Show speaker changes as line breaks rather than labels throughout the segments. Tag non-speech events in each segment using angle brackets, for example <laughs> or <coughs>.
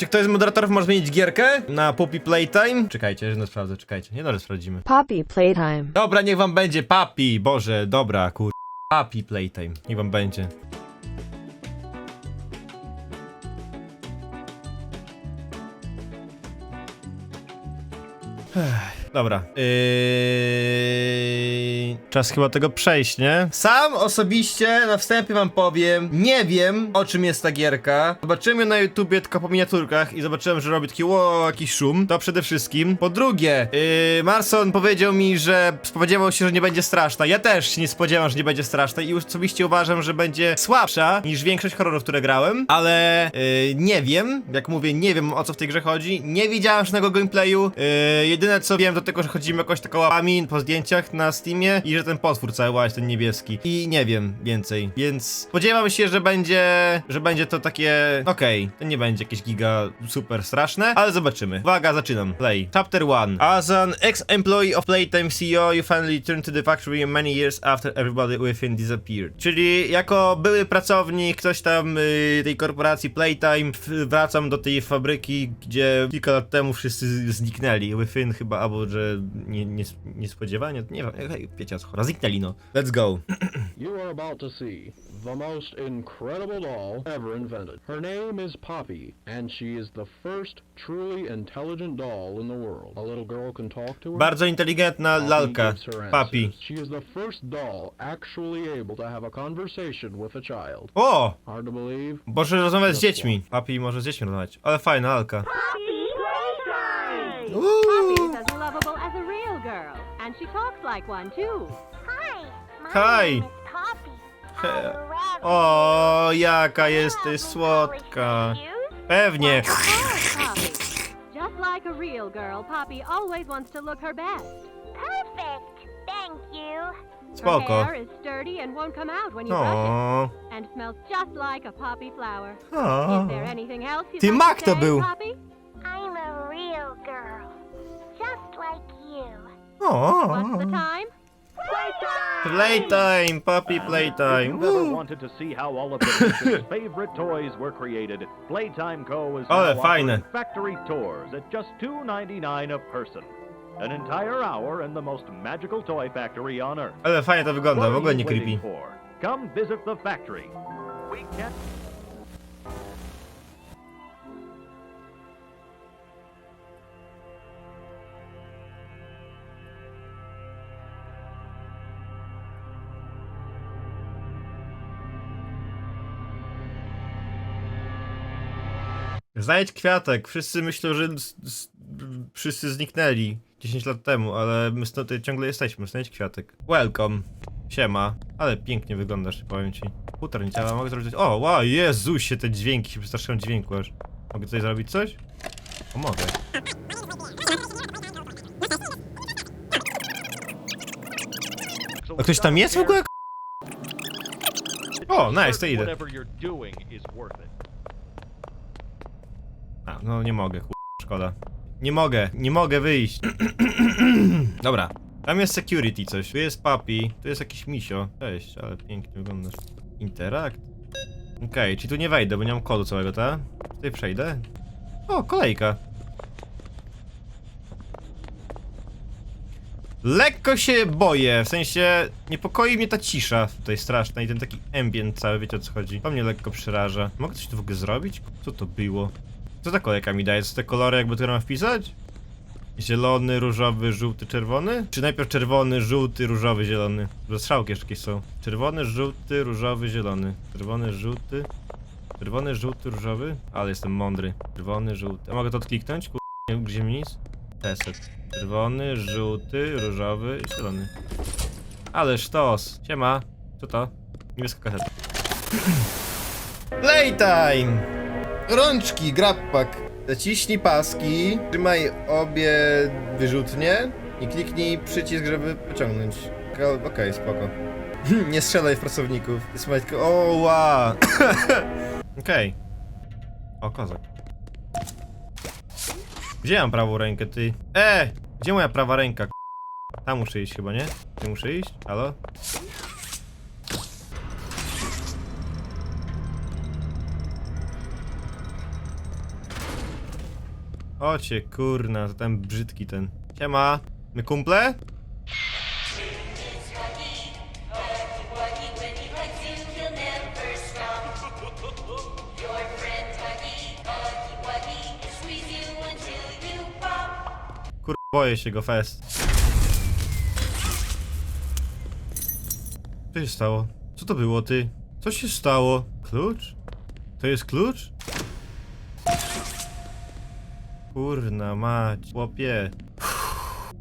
Czy ktoś z moderatorów może zmienić gierkę na Poppy Playtime? Czekajcie, że no sprawdzę, czekajcie. Nie, no, sprawdzimy.
Poppy Playtime.
Dobra, niech wam będzie Papi, Boże, dobra, kur... Papi Playtime, niech wam będzie. Ech, Dobra. Yy... Czas chyba tego przejść, nie? Sam osobiście na wstępie wam powiem, nie wiem o czym jest ta gierka. Zobaczyłem ją na YouTubie tylko po miniaturkach i zobaczyłem, że robi taki ło, jakiś szum. To przede wszystkim. Po drugie, yy, Marson powiedział mi, że spodziewał się, że nie będzie straszna. Ja też się nie spodziewam, że nie będzie straszna i osobiście uważam, że będzie słabsza niż większość horrorów, które grałem, ale yy, nie wiem, jak mówię, nie wiem o co w tej grze chodzi. Nie widziałem żadnego gameplayu. Yy, jedyne co wiem to tylko, że chodzimy jakoś taką łapami po zdjęciach na Steamie i że ten potwór cały łaź, ten niebieski. I nie wiem więcej, więc spodziewam się, że będzie, że będzie to takie, okej, to nie będzie jakieś giga super straszne, ale zobaczymy. Uwaga, zaczynam. Play. Chapter 1. As an ex-employee of Playtime CEO, you finally returned to the factory many years after everybody within disappeared. Czyli jako były pracownik, ktoś tam y, tej korporacji Playtime, wracam do tej fabryki, gdzie kilka lat temu wszyscy zniknęli. Within chyba, albo że nie, nie, niespodziewanie, nie wiem, wiecie o chodzi. Zniknęli no. Let's go. <clears throat>
You are about to see the most incredible doll ever invented. Her name is Poppy, and she is the first truly intelligent doll in the world. A little girl can talk to her.
Bardzo inteligentna
Poppy
lalka.
gives her
Papi.
answers. She is the first doll actually able to have a conversation with a child.
O!
Hard to believe?
Może rozmawiać z dziećmi. Papi może z dziećmi rozmawiać. Ale fajna lalka.
Poppy. Poppy is as lovable as a real girl, and she talks like one too.
Hi, my
Hi.
name is Poppy.
He-
I love
O, jaka
you.
jesteś słodka. Pewnie.
Of Poppy. Just like a real girl, Poppy always wants to look her best.
Perfect. Thank you.
Her
Spoko.
hair is sturdy and won't come out when you brush it, and smells just like a poppy flower. Is there anything else you'd
Ty
like
Mac
to
to
say,
był.
Poppy?
I'm a real girl. Just like you.
What's the time?
Playtime,
If
playtime.
ever
Woo.
wanted to see how all of the nation's <coughs> favorite toys were created, Playtime Co. is
Ale
now
fajne.
offering factory tours at just $2.99 a person. An entire hour in the most magical toy factory on Earth.
Ale fajnie to wygląda,
What
w
are
ogóle
you
nie
waiting
creepy.
for? Come visit the factory. We can't
Znajdź kwiatek. Wszyscy myślą, że wszyscy zniknęli 10 lat temu, ale my stąd tutaj ciągle jesteśmy. Znajdź kwiatek. Welcome. Siema. Ale pięknie wyglądasz, powiem ci. Futer nie działa, mogę zrobić... O, wow, Jezusie, te dźwięki, przestraszyłem dźwięku aż. Mogę tutaj zrobić coś? O, mogę. A ktoś tam jest w ogóle? O, nice, to idę.
Whatever you're doing is worth it.
A, no nie mogę, kur... szkoda. Nie mogę, nie mogę wyjść. <clears throat> Dobra. Tam jest security coś, tu jest papi, tu jest jakiś misio. Cześć, ale pięknie wyglądasz. Interakt. Okej, czyli tu nie wejdę, bo nie mam kodu całego, tak? Tutaj przejdę. O, kolejka. Lekko się boję, w sensie niepokoi mnie ta cisza tutaj straszna i ten taki ambient cały, wiecie o co chodzi. To mnie lekko przeraża. Mogę coś tu w ogóle zrobić? Co to było? Co ta kolejka mi daje? Co te kolory jakby tu mam wpisać? Zielony, różowy, żółty, czerwony? Czy najpierw czerwony, żółty, różowy, zielony? Bo strzałki jeszcze są. Czerwony, żółty, różowy, zielony. Czerwony, żółty. Czerwony, żółty, różowy? Ale jestem mądry. Czerwony, żółty. A mogę to odkliknąć? Kur... Nie gdzie mi nic? Czerwony, żółty, różowy, zielony. Ale sztos. Siema. Co to? Niebieska kaseta. Playtime! Rączki, grappak. Zaciśnij paski, trzymaj obie wyrzutnie i kliknij przycisk, żeby pociągnąć. Okej, okay, spoko. Nie strzelaj w pracowników. Słuchaj tylko... O, ła! <laughs> Okej. O, kozak. Gdzie mam prawą rękę, ty? E! Gdzie moja prawa ręka? Tam muszę iść chyba, nie? Nie muszę iść? Halo? Ocie, kurna, to ten brzydki ten. Siema. My kumple? Kur... boję się go fest. Co się stało? Co to było, ty? Co się stało? Klucz? To jest klucz? Kurna mać, chłopie.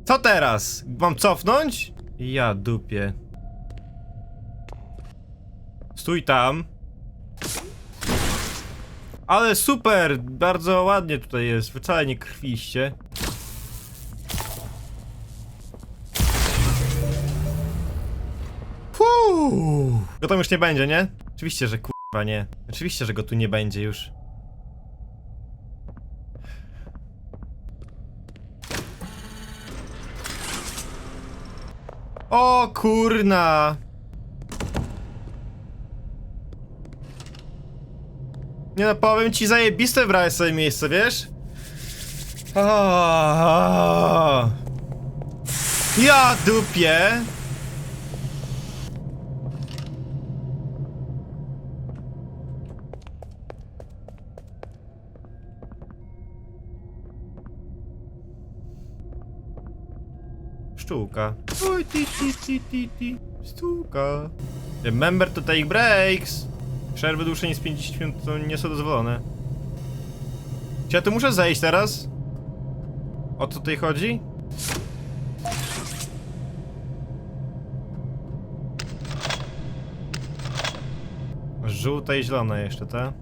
Co teraz? Mam cofnąć? Ja dupie. Stój tam. Ale super! Bardzo ładnie tutaj jest. Wcale nie krwiście. Go tam już nie będzie, nie? Oczywiście, że kurwa nie. Oczywiście, że go tu nie będzie już. O kurna! Nie no, powiem ci zajebiste brałeś sobie miejsce, wiesz? O, ja dupie! Pszczółka. Oj, ti, ti, ti, ti, ti. Pszczółka. Remember to take breaks. Przerwy dłuższe niż 50 minut to nie są dozwolone. Czy ja tu muszę zejść teraz? O co tutaj chodzi? Żółte i zielone jeszcze, te.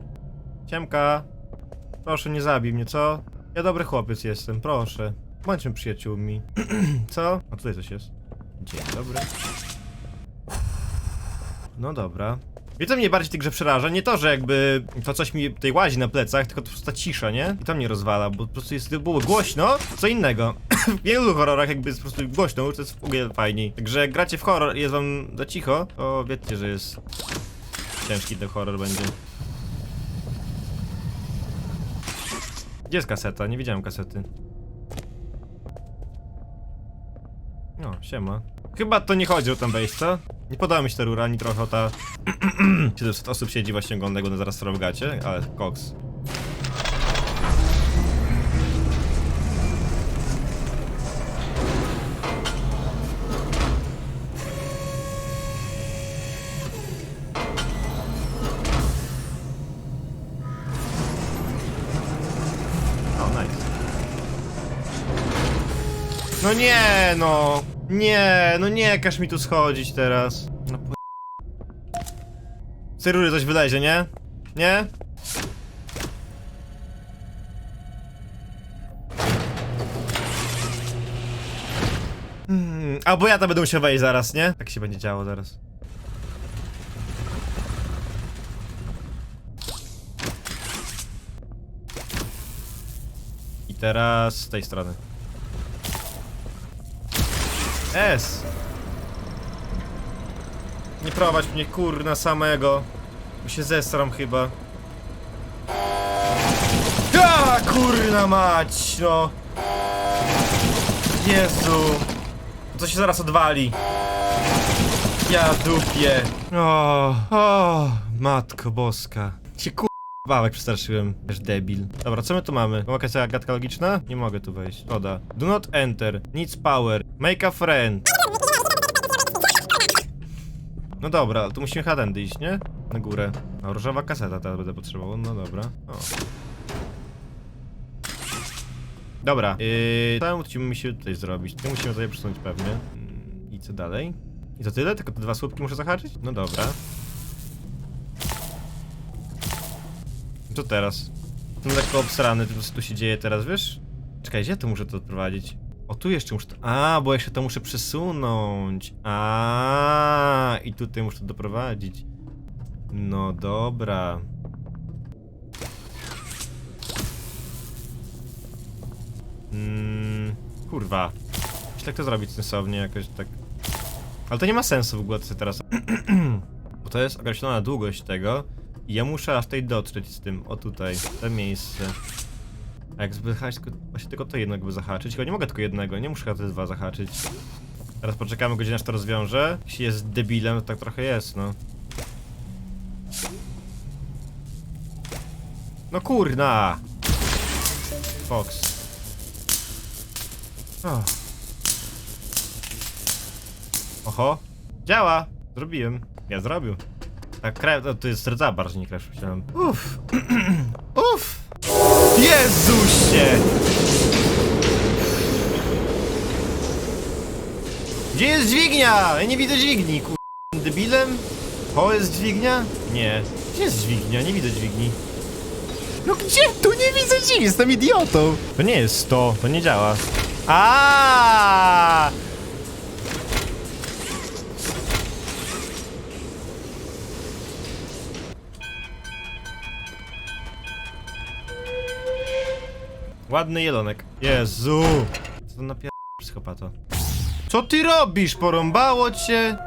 Ciemka. Proszę, nie zabij mnie, co? Ja dobry chłopiec jestem, proszę. Bądźmy przyjaciółmi. <clears throat> Co? A tutaj coś jest. Dzień dobry. No dobra. Wie co mnie bardziej w tej grze przeraża? Nie to, że jakby to coś mi tutaj łazi na plecach, tylko to po prostu ta cisza, nie? I to mnie rozwala, bo po prostu jest, było głośno, co innego. <clears throat> w wielu horrorach jakby jest po prostu głośno, to jest w ogóle fajniej. Także jak gracie w horror i jest wam za cicho, to wiecie, że jest ciężki ten horror będzie. Gdzie jest kaseta? Nie widziałem kasety. No, siema. Chyba to nie chodzi o tam wejść, co? Nie podoba mi się ta rura, ani trochę o ta... <clears throat> 700 osób siedzi właśnie ogląda go na zaraz w gacie, ale koks. O, nice. No nie, no. Nie, no nie, każ mi tu schodzić teraz. No po... Z coś wylezie, nie? Nie? Hmm, albo ja to będę musiał wejść zaraz, nie? Tak się będzie działo zaraz. I teraz z tej strony. S! Nie prowadź mnie kurna samego. Bo się zestram chyba. A kurna mać, no. Jezu. To się zaraz odwali. Ja dupie. O, o, matko boska. Cię kur... Bałek przestraszyłem, też debil. Dobra, co my tu mamy? Mam jakaś gadka logiczna? Nie mogę tu wejść. Szkoda. Do not enter. Needs power. Make a friend. No dobra, tu musimy hadendy iść, nie? Na górę. A różowa kaseta teraz będę potrzebował. No dobra. O. Dobra, yy, co musimy się tutaj zrobić? To musimy tutaj przesunąć pewnie. Mm, I co dalej? I to tyle? Tylko te dwa słupki muszę zahaczyć? No dobra. Co teraz? Jestem lekko obsrany, to co tu się dzieje teraz, wiesz? Czekaj, gdzie to muszę to odprowadzić? O, tu jeszcze muszę to... A, bo jeszcze to muszę przesunąć. A, i tutaj muszę to doprowadzić. No dobra. Mm, kurwa. Myślę, jak to zrobić sensownie, jakoś tak... Ale to nie ma sensu w ogóle, co teraz... <clears throat> Bo to jest określona długość tego ja muszę aż tutaj dotrzeć z tym, o tutaj, to miejsce. A jak zbychać, tylko właśnie tylko to jedno jakby zahaczyć, tylko nie mogę tylko jednego, nie muszę te dwa zahaczyć. Teraz poczekamy godzinę, aż to rozwiąże. Jeśli jest debilem, to tak trochę jest, no. No kurna! Fox. O. Oho. Działa! Zrobiłem. Ja zrobił. Tak, krew, to, jest rdza bardziej niż krew, myślałem. Uff. <clears throat> Uff. Jezusie! Gdzie jest dźwignia? Ja nie widzę dźwigni, kur... Debilem? To jest dźwignia? Nie. Gdzie jest dźwignia? Nie widzę dźwigni. No gdzie? Tu nie widzę dźwigni, jestem idiotą. To nie jest to, to nie działa. A! Ładny jelonek. Jezu! Co to napier... psychopato? Co ty robisz? Porąbało cię?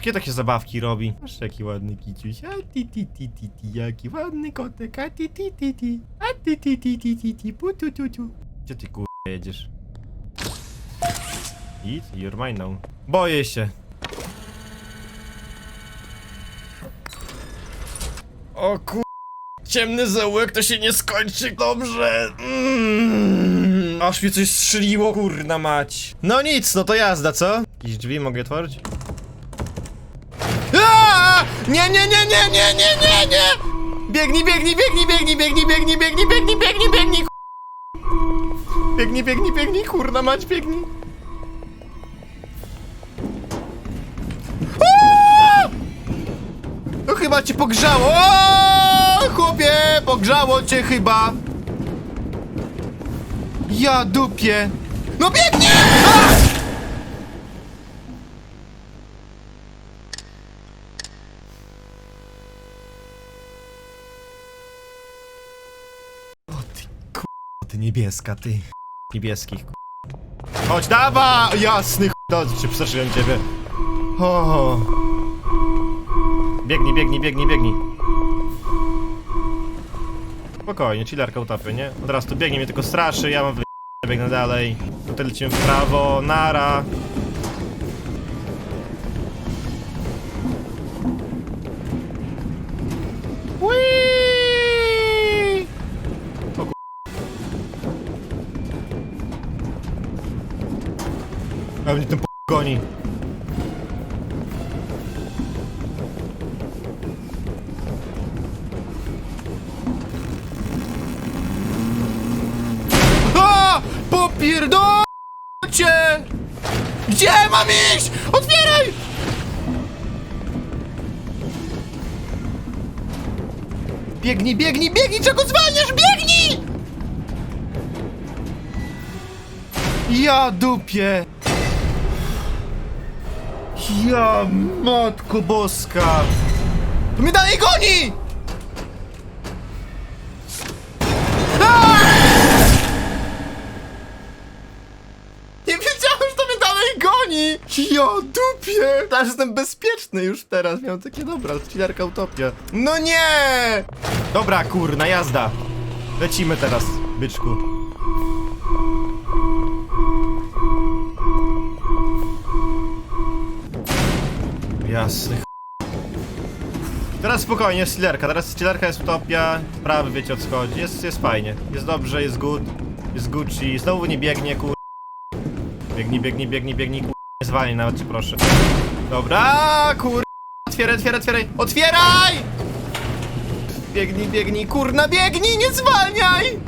Kiedy takie zabawki robi? Masz jaki ładny kiciuś. A ti ti ti ti ti. Jaki ładny kotek. A ti ti ti ti. A ti ti ti ti ti ti. Pu tu tu tu. Gdzie ty kur... jedziesz? Eat? You're mine now. Boję się. O kur... Ciemny zaułek to się nie skończy dobrze. Mm, aż mnie coś strzeliło, kurna mać. No nic, no to jazda, co? Jakieś drzwi mogę otworzyć? Aaaa! Nie, nie, nie, nie, nie, nie, nie, nie! Biegnij, biegnij, biegnij, biegnij, biegnij, biegnij, biegnij, biegnij, biegnij, biegnij, ku- Biegnij, biegnij, biegnij, kurna mać, biegnij. Aaaa! No chyba cię pogrzało. O, chłopie, pogrzało cię chyba. Ja dupie. No biegnie! A! O ty ku... ty niebieska, ty. Niebieskich. Chodź, dawa! Jasny ch... Dobrze, przestraszyłem ciebie. O. Biegnij, biegnij, biegnij, biegnij. Spokojnie, chillerka utapy, nie? Od razu tu biegnie, mnie tylko straszy, ja mam wy... biegnę dalej. Tutaj lecimy w prawo, nara. Whee! O ku... A mnie ten p... goni. Gdzie mam iść? Otwieraj! Biegnij, biegnij, biegnij! Czego zwalniasz? Biegnij! Ja dupie! Ja matko boska! To mnie dalej goni! Teraz jestem bezpieczny już teraz, miałem takie dobra, chillerka utopia. No nie! Dobra, kurna, jazda. Lecimy teraz, byczku. Jasny ch... Teraz spokojnie, jest chillerka, teraz chillerka jest utopia, prawy wiecie o co chodzi, jest, jest fajnie, jest dobrze, jest good, jest Gucci, znowu nie biegnie, kur... Biegnij, biegnij, biegnij, biegnij, kur... Zwalnij nawet, cię proszę. Dobra, kur... Otwieraj, otwieraj, otwieraj! Otwieraj! Biegnij, biegnij, kurna, biegnij, nie zwalniaj!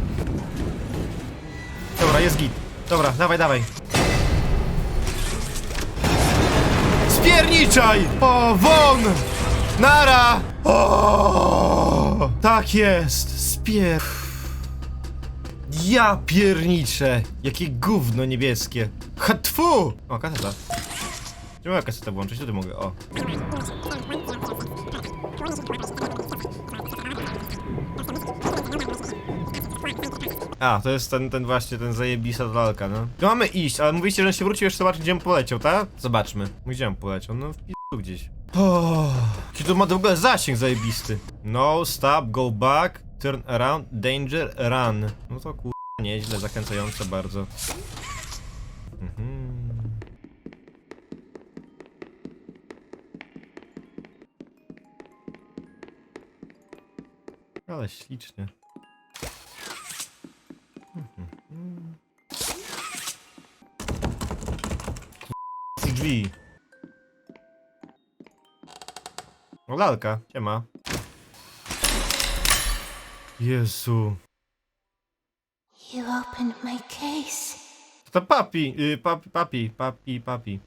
Dobra, jest git. Dobra, dawaj, dawaj. Spierniczaj! O, won! Nara! O, tak jest, spier... Ja pierniczę! Jakie gówno niebieskie! Hatfu! O, kaseta. Gdzie mogę kasetę włączyć? Tutaj mogę, o. A, to jest ten, ten właśnie, ten zajebista lalka, no. Tu mamy iść, ale mówiliście, że on się wrócił jeszcze zobaczyć, gdzie on poleciał, tak? Zobaczmy. Gdzie on poleciał? No, w p***u gdzieś. Oh, to ma w ogóle zasięg zajebisty. No, stop, go back. Turn around, danger, run. No to kur... nieźle, zachęcające bardzo. Mhm. Ale ślicznie. Mhm. Kur- Drzwi. O, lalka, siema. Jezu.
You opened my case.
To papi, y, papi, papi, papi, papi.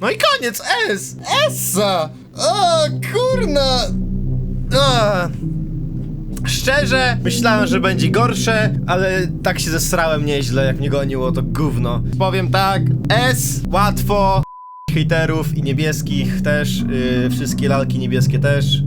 No i koniec, S! Essa! O, kurna! Szczerze, myślałem, że będzie gorsze, ale tak się zesrałem nieźle, jak mnie goniło to gówno. Powiem tak, S, łatwo, hejterów i niebieskich też, y, wszystkie lalki niebieskie też.